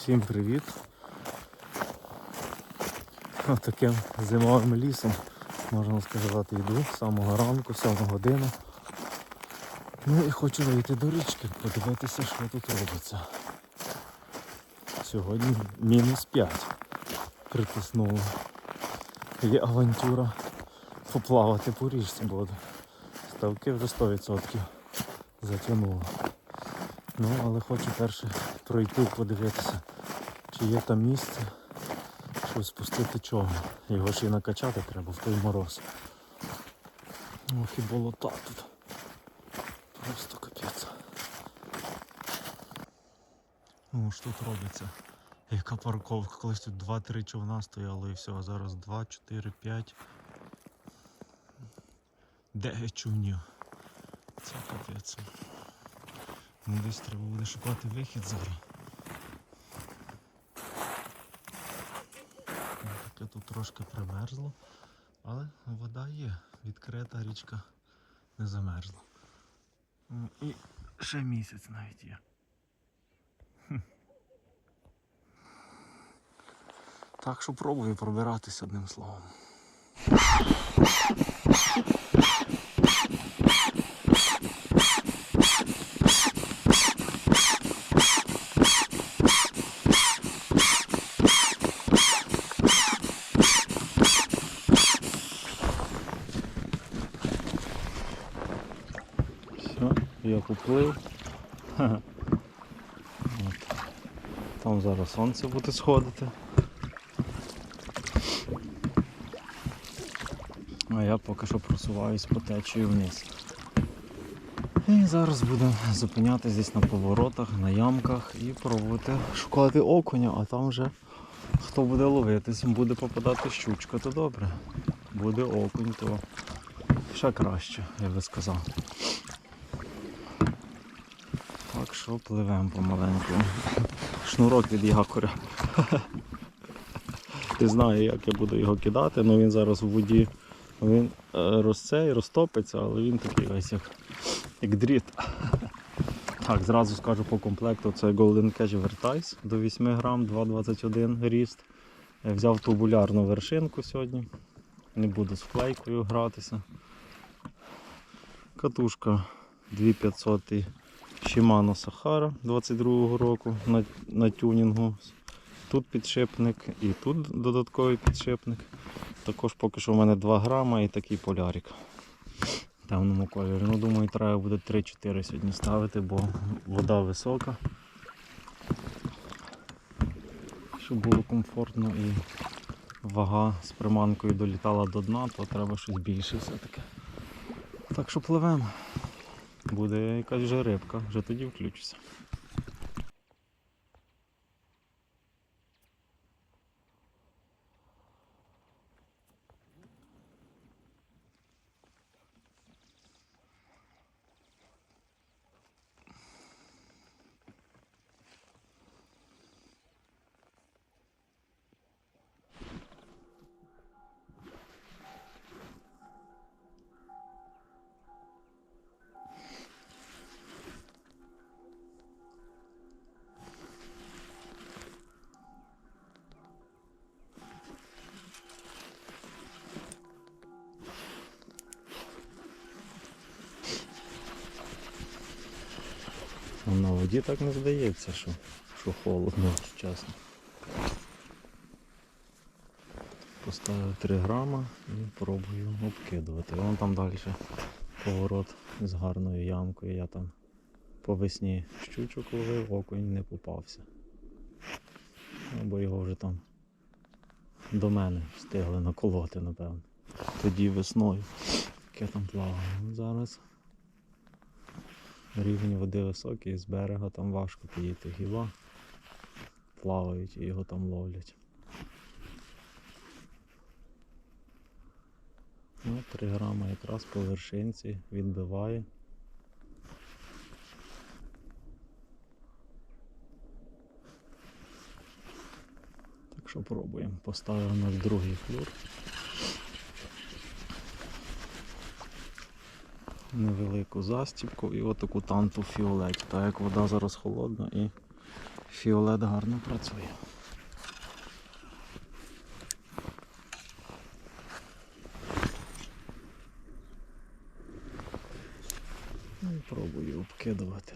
Всім привіт! Таким зимовим лісом, можна сказати, йду з самого ранку, 7 година. Ну і хочу вийти до річки, подивитися, що тут робиться. Сьогодні мінус 5 притиснуло. Є авантюра поплавати по річці буду. Ставки вже 100% затягнуло. Ну, але хочу перше пройти, подивитися, чи є там місце, щоб спустити човен. Його ще й накачати треба в той мороз. Ох і болота тут. Просто капець. Ну, що тут робиться? Яка парковка? Колись тут 2-3 човна стояло і все, а зараз 2, 4, 5. 9 човнів. Це капець. Ну десь треба буде шукати вихід зараз. Ну, тут трошки примерзло, але вода є. Відкрита річка не замерзла. Ну, І ще місяць навіть є. Так що пробую пробиратися одним словом. Я. От. Там зараз сонце буде сходити. А я поки що просуваюсь по течії вниз. І зараз будемо зупинятися десь на поворотах, на ямках і пробувати шукати окуня, а там вже хто буде ловитись, буде попадати щучка, то добре. Буде окунь, то ще краще, я би сказав. Що пливемо помаленьку. Шнурок від якоря. Не знаю, як я буду його кидати, але він зараз в воді він е, розце і розтопиться, але він такий весь як, як дріт. Так, зразу скажу по комплекту, це Golden Catch Vertice до 8 грам, 2,21 ріст. Я взяв тубулярну вершинку сьогодні. Не буду з флейкою гратися. Катушка 2500 Shimano Sahara 22-го року на, на тюнінгу. Тут підшипник і тут додатковий підшипник. Також поки що в мене 2 грама і такий полярик в темному кольорі. Ну, думаю, треба буде 3-4 сьогодні ставити, бо вода висока. Щоб було комфортно і вага з приманкою долітала до дна, то треба щось більше все-таки. Так що пливемо. Буде якась вже рибка, вже тоді включуся. Воді так не здається, що, що холодно, чесно. Поставив 3 грама і пробую обкидувати. Вон там далі поворот з гарною ямкою. Я там по весні щучок ловив, окунь не попався. Або його вже там до мене встигли наколоти, напевно. Тоді весною, як я там плавав. Ну, Зараз Рівень води високий, з берега там важко підійти. Гіла плавають і його там ловлять. Ну, 3 грама якраз по вершинці відбиває. Так що пробуємо. Поставив наш другий флюр. Невелику застібку і отаку танту фіолет. Так як вода зараз холодна і Фіолет гарно працює. Ну, Пробую обкидувати.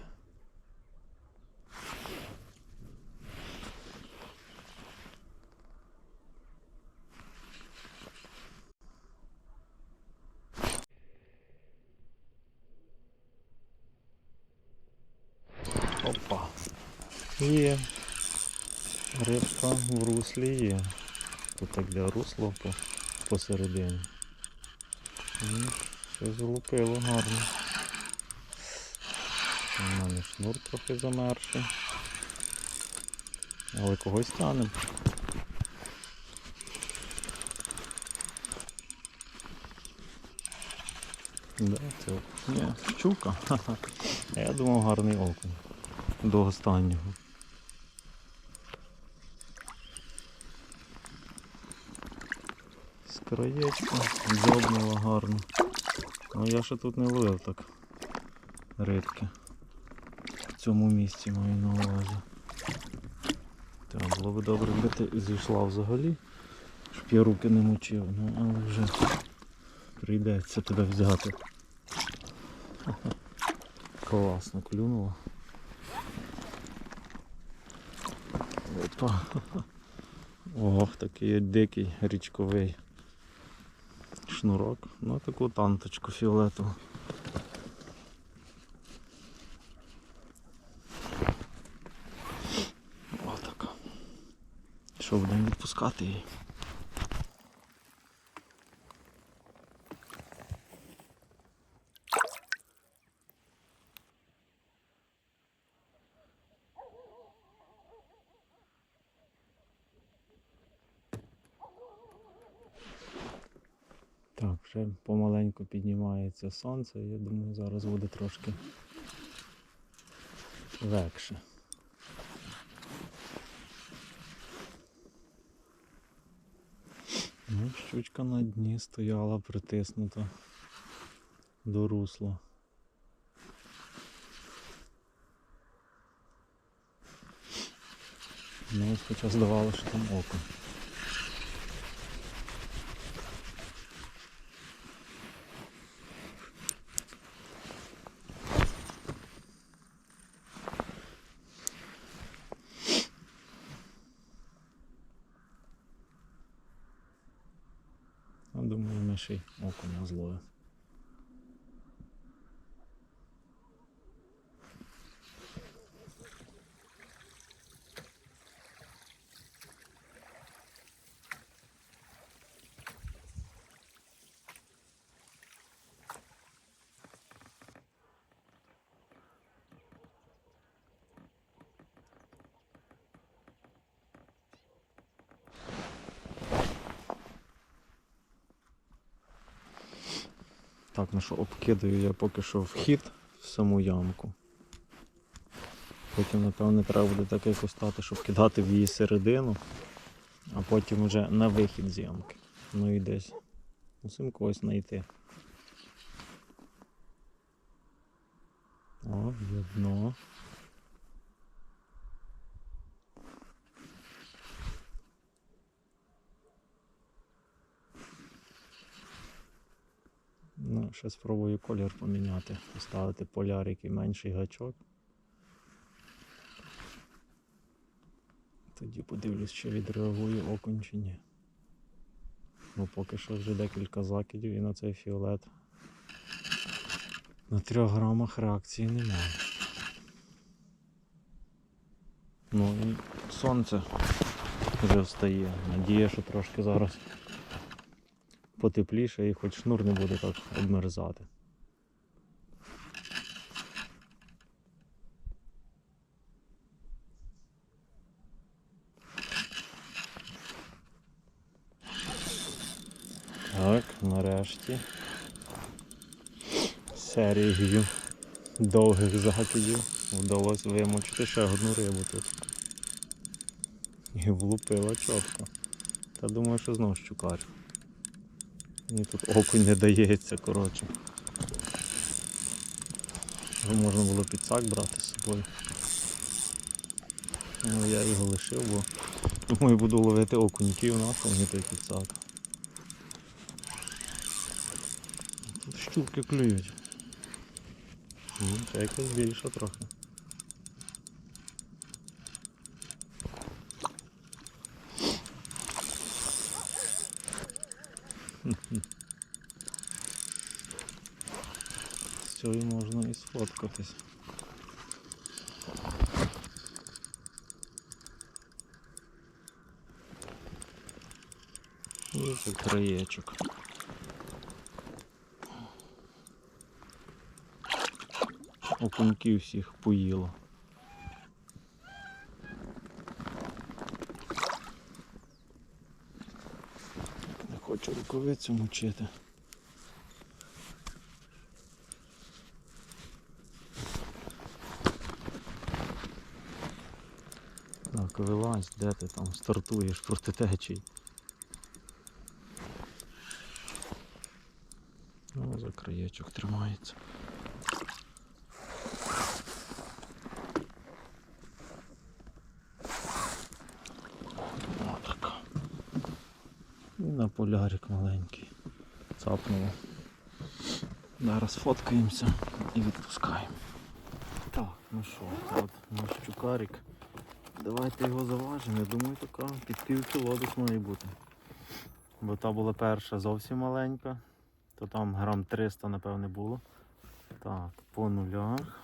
Опа. Є. Рибка в руслі є. Тут так для русла по, посередині. Все злупило гарно. У мене шнур трохи замерший. Але когось тянем. Да, це ні, щука. Я думав гарний окунь. До останнього. Краєчка, дзьобнула гарно. Ну я ще тут не ловив так рибки. В цьому місці маю на увазі. Так, було б добре, якби зійшла взагалі, щоб я руки не мучив, ну але вже прийдеться тебе взяти. Класно клюнуло. Опа. Ох, такий дикий річковий шнурок. Ну таку танточку фіолетову. Отака. Що будемо відпускати її? Так, вже помаленьку піднімається сонце, я думаю, зараз буде трошки легше. Ну, щучка на дні стояла притиснута до русла. Ну, хоча здавалося, що там око. Я думаю, ми ще й окуня зловимо. Так, ну що, обкидаю я поки що вхід в саму ямку. Потім, напевно, треба буде так якось щоб кидати в її середину, а потім вже на вихід з ямки. Ну і десь. Мусимо когось знайти. О, є. Ну, ще спробую колір поміняти, поставити полярик і менший гачок. Тоді подивлюсь, чи відреагує окунь чи ні. Ну поки що вже декілька закидів і на цей фіолет. На 3 грамах реакції немає. Ну і сонце вже встає. Надія, що трошки зараз потепліше і хоч шнур не буде так обмерзати. Так, нарешті. Серією довгих закидів вдалося вимочити ще одну рибу тут. І влупила чітко. Та думаю, що знов щукар. Мені тут окунь не дається, коротше. Його можна було підсак брати з собою. Ну, я його лишив, бо думаю, буду ловити окуньків на повні той підсак. Тут щуки клюють. Ну, це якась більша трохи. З цією можна І це краєчок. Окуньків всіх поїло. Не хочу рукавицю мочити. Так, вилазь, де ти там стартуєш проти течій. Ну, за краєчок тримається. Отака. І на полярик маленький. Цапнуло. Зараз фоткаємося і відпускаємо. Так, ну що, от наш чукарик. Давайте його заважимо. Я думаю, така під пів кіло має бути. Бо та була перша зовсім маленька, то там грам 300, напевне, було. Так, по нулях.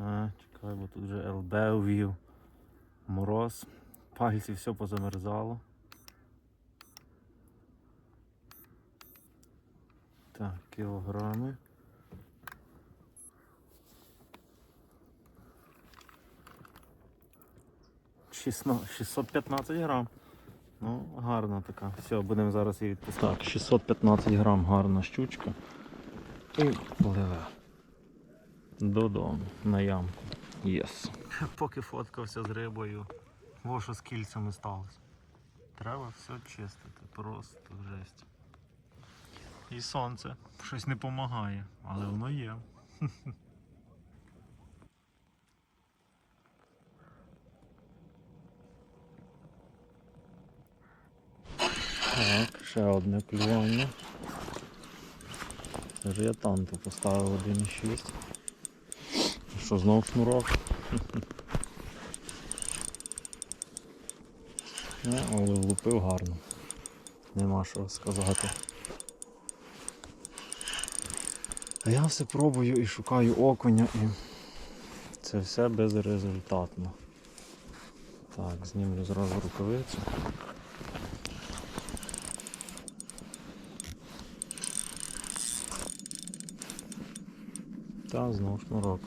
А, чекай, бо тут вже ЛБ увів. Мороз. Пальці все позамерзало. Так, кілограми. 615 грам. Ну, гарна така. Все, будемо зараз її відпускати. Так, 615 грам, гарна щучка. І пливе. Додому, на ямку. Єс. Поки фоткався з рибою, во що з кільцями сталося. Треба все чистити, просто жесть. І сонце щось не допомагає, але воно є. Так, ще одне клювання. Це ж я танту поставив 1,6. Що знов шнурок? Ну, але влупив гарно. Нема що сказати. А я все пробую і шукаю окуня і це все безрезультатно. Так, знімлю зразу рукавицю. Та знов шнурок.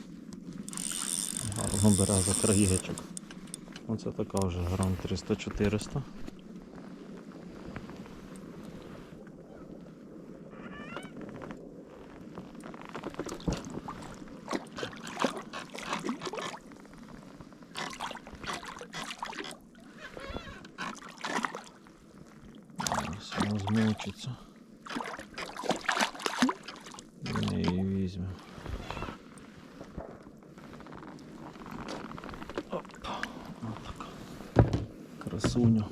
Гарно бере за краєчок. Оце така вже грам 300-400. Зараз вона змучиться. Ми її візьмемо. Опа, отак. Красуня.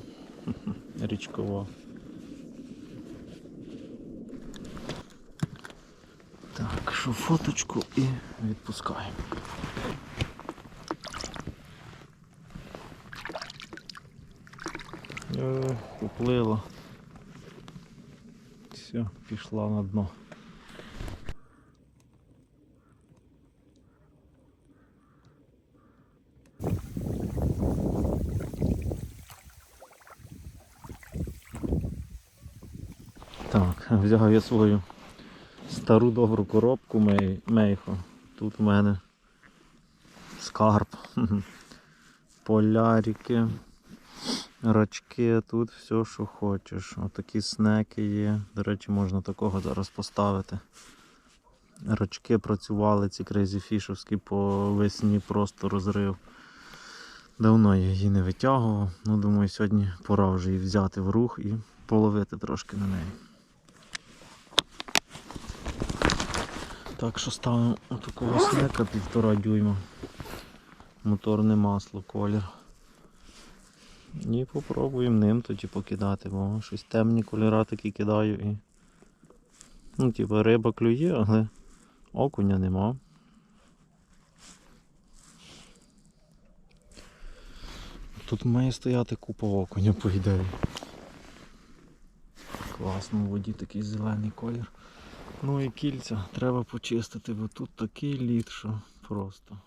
Річкова. Так, що фоточку і відпускаємо. Е, Поплила. Все, пішла на дно. Так, взяв я свою стару добру коробку мей- мейхо. Тут в мене скарб. Полярики, рачки, тут все, що хочеш. Отакі снеки є. До речі, можна такого зараз поставити. Рачки працювали, ці Fish'овські по весні просто розрив. Давно я її не витягував. Ну, думаю, сьогодні пора вже її взяти в рух і половити трошки на неї. Так що ставимо отакого снека півтора дюйма. Моторне масло, колір. І попробуємо ним тоді покидати, бо щось темні кольора такі кидаю і. Ну, типу, риба клює, але окуня нема. Тут має стояти купа окуня, по ідеї. Класно, в воді такий зелений колір. Ну і кільця треба почистити, бо тут такий лід, що просто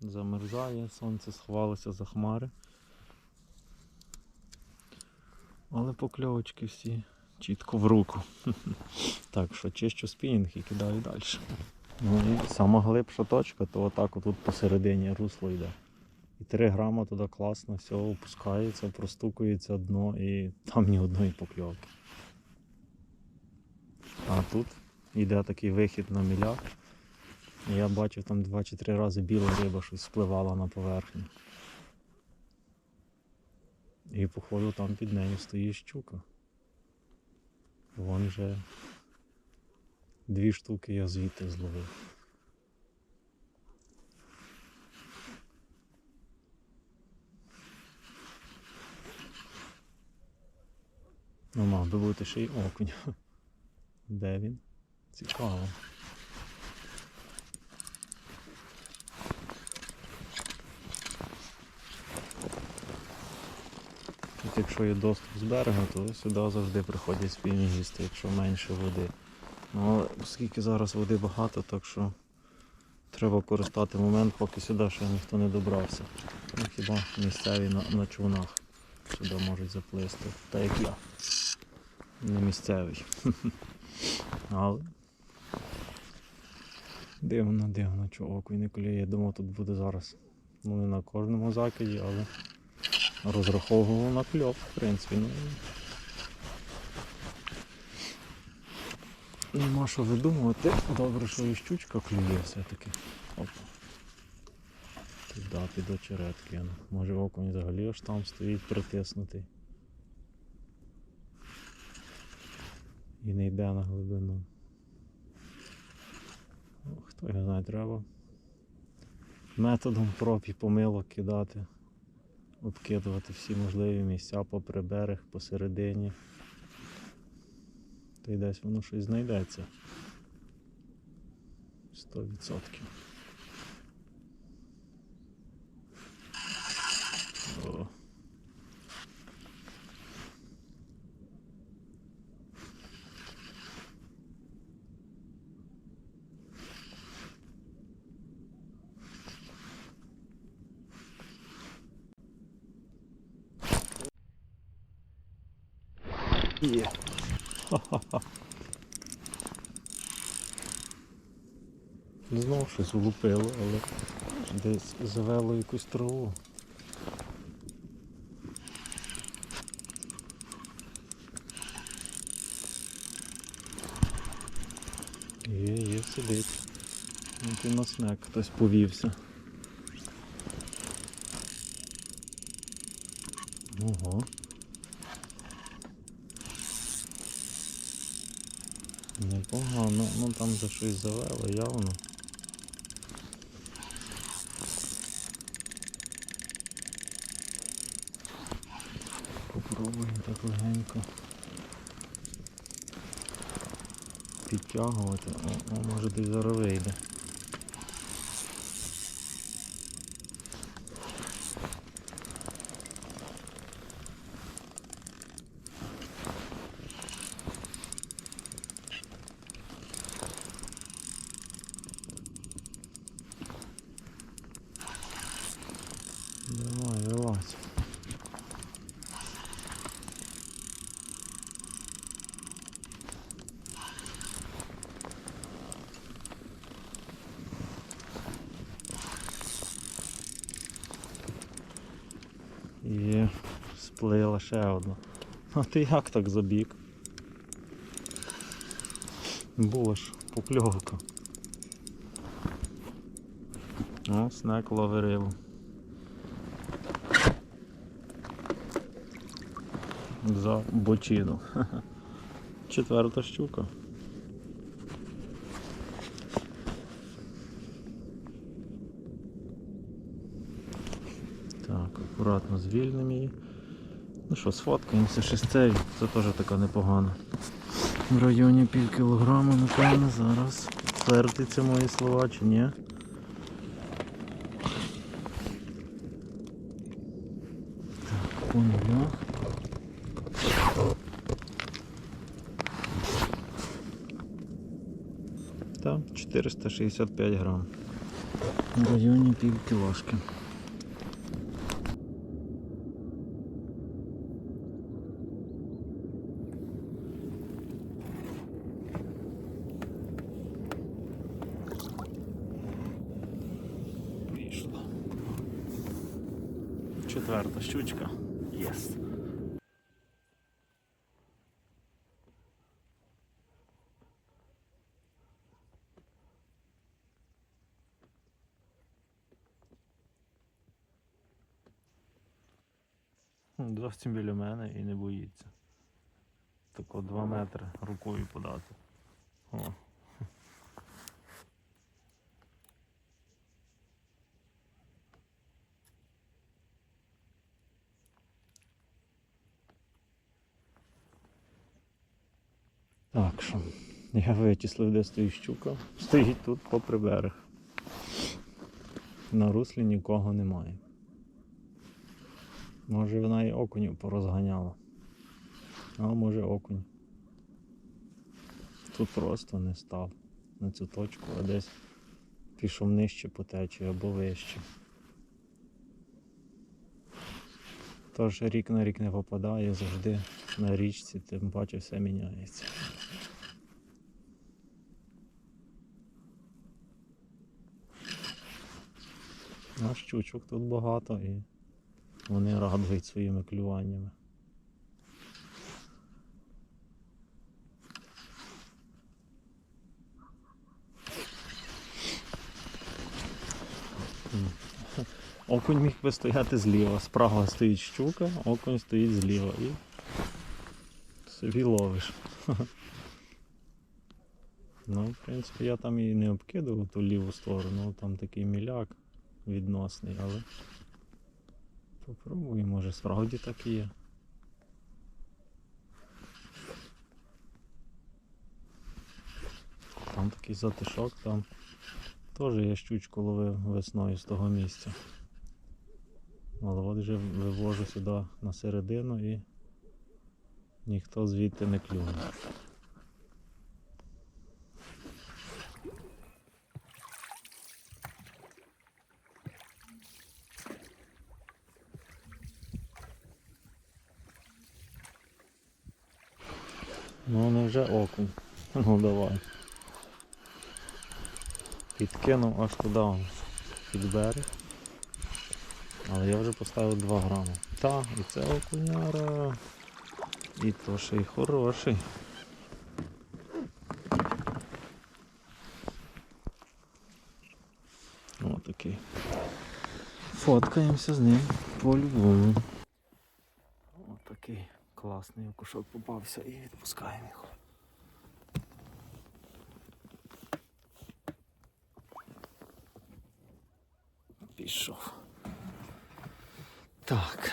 замерзає, сонце сховалося за хмари. Але покльовочки всі чітко в руку. Так що чищу спінінг і кидаю далі. Ну і сама глибша точка, то отак отут посередині русло йде. І 3 грама туди класно, все опускається, простукується дно і там ні одної покльовки. А тут йде такий вихід на міляк. Я бачив там два чи три рази біла риба щось спливала на поверхню. І походу там під нею стоїть щука. Вон вже дві штуки я звідти зловив. Ну, мав би бути ще й окунь. Де він? Цікаво. Тут якщо є доступ з берега, то сюди завжди приходять спільнігісти, якщо менше води. Ну, але оскільки зараз води багато, так що треба користати момент, поки сюди ще ніхто не добрався. Ну, хіба місцеві на, на човнах сюди можуть заплисти. Та як я. Не місцевий. Але дивно, дивно, чого окунь не клює. Я думав, тут буде зараз. Ну не на кожному закиді, але розраховував на кльов, в принципі. Ну, Нема що видумувати. Добре, що і щучка клює все-таки. Туди під очерет. Може окунь взагалі аж там стоїть притиснутий. І не йде на глибину. Ну, Хто його знає, треба методом проб і помилок кидати, обкидувати всі можливі місця попри берег, посередині. Та й десь воно щось знайдеться. 100%. О. Є. Знову щось влупило, але десь завело якусь траву. Є, є, сидить. Який на снег хтось повівся. Ого. Вже щось завело явно. Попробуємо так легенько підтягувати. О, о, може десь зараз вийде. ще одна. А ти як так забіг? Була ж покльовка. О, снек лови рибу. За бочину. Четверта щука. Так, акуратно звільнимо її. Ну що, сфоткаємося ще це теж така непогана. В районі пів кілограма, напевно, зараз. Твердиться мої слова чи ні? Так, по нулях. Там 465 грам. В районі пів кілошки. Четверта щучка. Єс. Зовсім біля мене і не боїться. Тако 2 метри рукою подати. О. Так що, я вичислив, де стоїть щука. Стоїть тут попри берег. На руслі нікого немає. Може вона і окунів порозганяла. А може окунь. Тут просто не став на цю точку, а десь пішов нижче по течії або вище. Тож рік на рік не попадає, завжди на річці, тим паче все міняється. А щучок тут багато і вони радують своїми клюваннями. Окунь міг би стояти зліва. Справа стоїть щука, окунь стоїть зліва і собі ловиш. Ну, в принципі, я там і не обкидував ту ліву сторону, там такий міляк відносний, але попробуй, може справді так і є. Там такий затишок, там теж я щучку ловив весною з того місця. Але от вже вивожу сюди на середину і ніхто звідти не клюне. Ну не вже окунь. Ну давай. Підкинув аж туди під берег. Але я вже поставив 2 грами. Та, і це окуняра. І то ще й хороший. Отакий. Фоткаємося з ним по-любому. Класний окушок попався і відпускаємо його. Пішов. Так,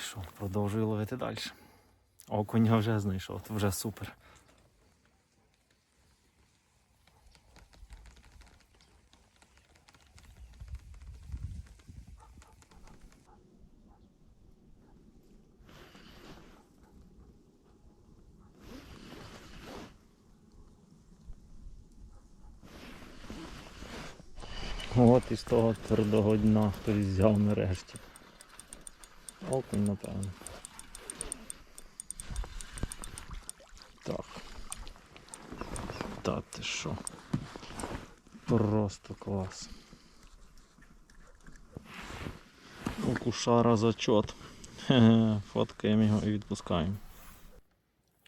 що, продовжую ловити далі. Окуня вже знайшов, то вже супер. От із того твердого дна хтось взяв нарешті. Окунь, напевно. Так. Та ти що? Просто клас. Окушара зачот. Фоткаємо його і відпускаємо.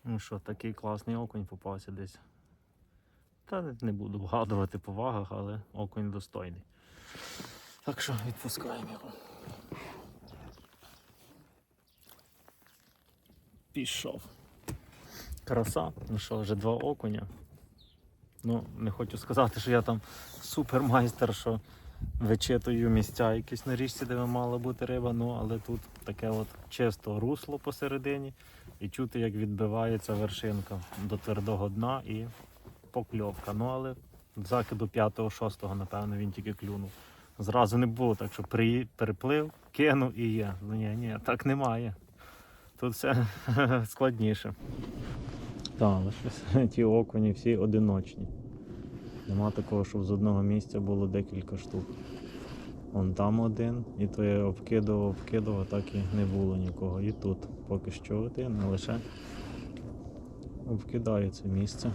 Ну що, такий класний окунь попався десь. Та не буду вгадувати по вагах, але окунь достойний. Так що відпускаємо його. Пішов. Краса. Ну що, вже два окуня. Ну, не хочу сказати, що я там супермайстер, що вичитую місця якісь на річці, де мала бути риба, ну але тут таке от чисто русло посередині і чути, як відбивається вершинка до твердого дна і покльовка. Ну але закиду 5-6, напевно, він тільки клюнув. Зразу не було, так що при, переплив, кинув і є. Ну ні, ні, так немає. Тут все складніше. Так, але щось ті окуні всі одиночні. Нема такого, щоб з одного місця було декілька штук. Вон там один, і то я обкидував, обкидував, так і не було нікого. І тут поки що один, а лише обкидаю це місце.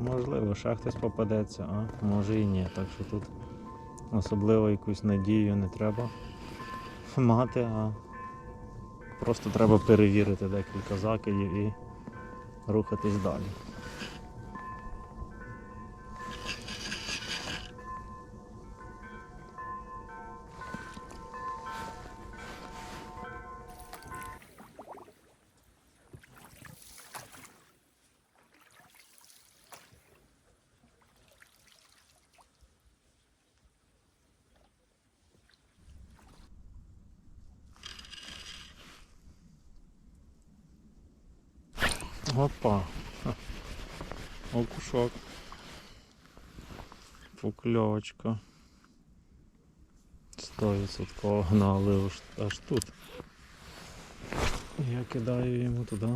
Можливо, ще хтось попадеться, а може і ні. Так що тут особливо якусь надію не треба мати, а просто треба перевірити декілька закидів і рухатись далі. Опа. Окушок. Покльовочка. Стовідсотково гнали аж, тут. Я кидаю йому туди.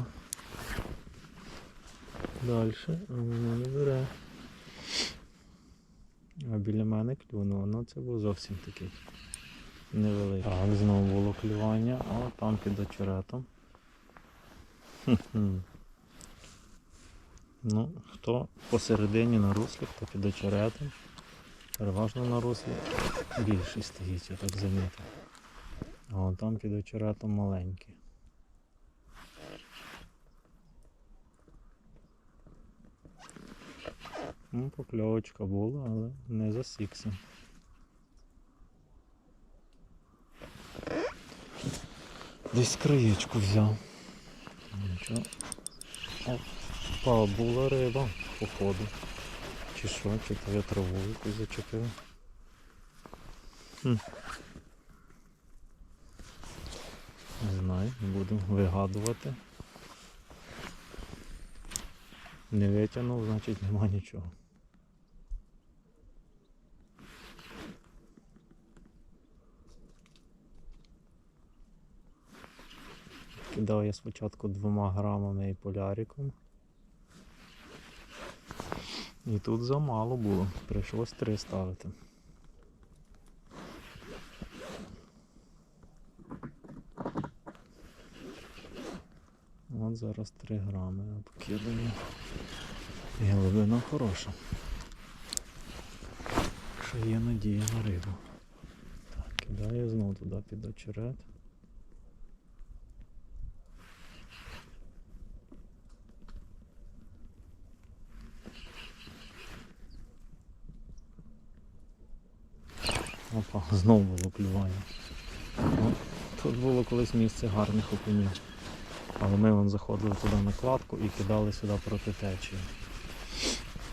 Далі, а мене не бере. А біля мене клюнуло, ну це був зовсім такий невеликий. Так, знову було клювання, а там під очеретом. Хм-хм. Ну, хто посередині на руслі, хто під очеретом. Переважно на руслі більший стоїть, я так замітив. А вон там під очеретом маленький. Ну, покльовочка була, але не засікся. Десь краєчку взяв. Нічого. Опа, була риба, походу. Чи що, чи то я траву якусь зачепив. Хм. Не знаю, буду вигадувати. Не витягнув, значить нема нічого. Кидав я спочатку двома грамами і поляриком. І тут замало було, прийшлось три ставити. От зараз 3 грами обкидаю. І глибина хороша. Ще є надія на рибу. Так, кидаю знову туди під очерет. Опа, знову було клювання. Ну, тут було колись місце гарних окунів. Але ми вон заходили туди на кладку і кидали сюди проти течії.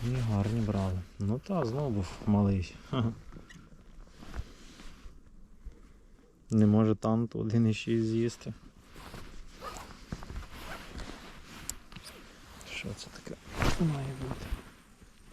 І гарні брали. Ну та, знову був малий. Не може там 1,6 з'їсти. Що це таке має бути?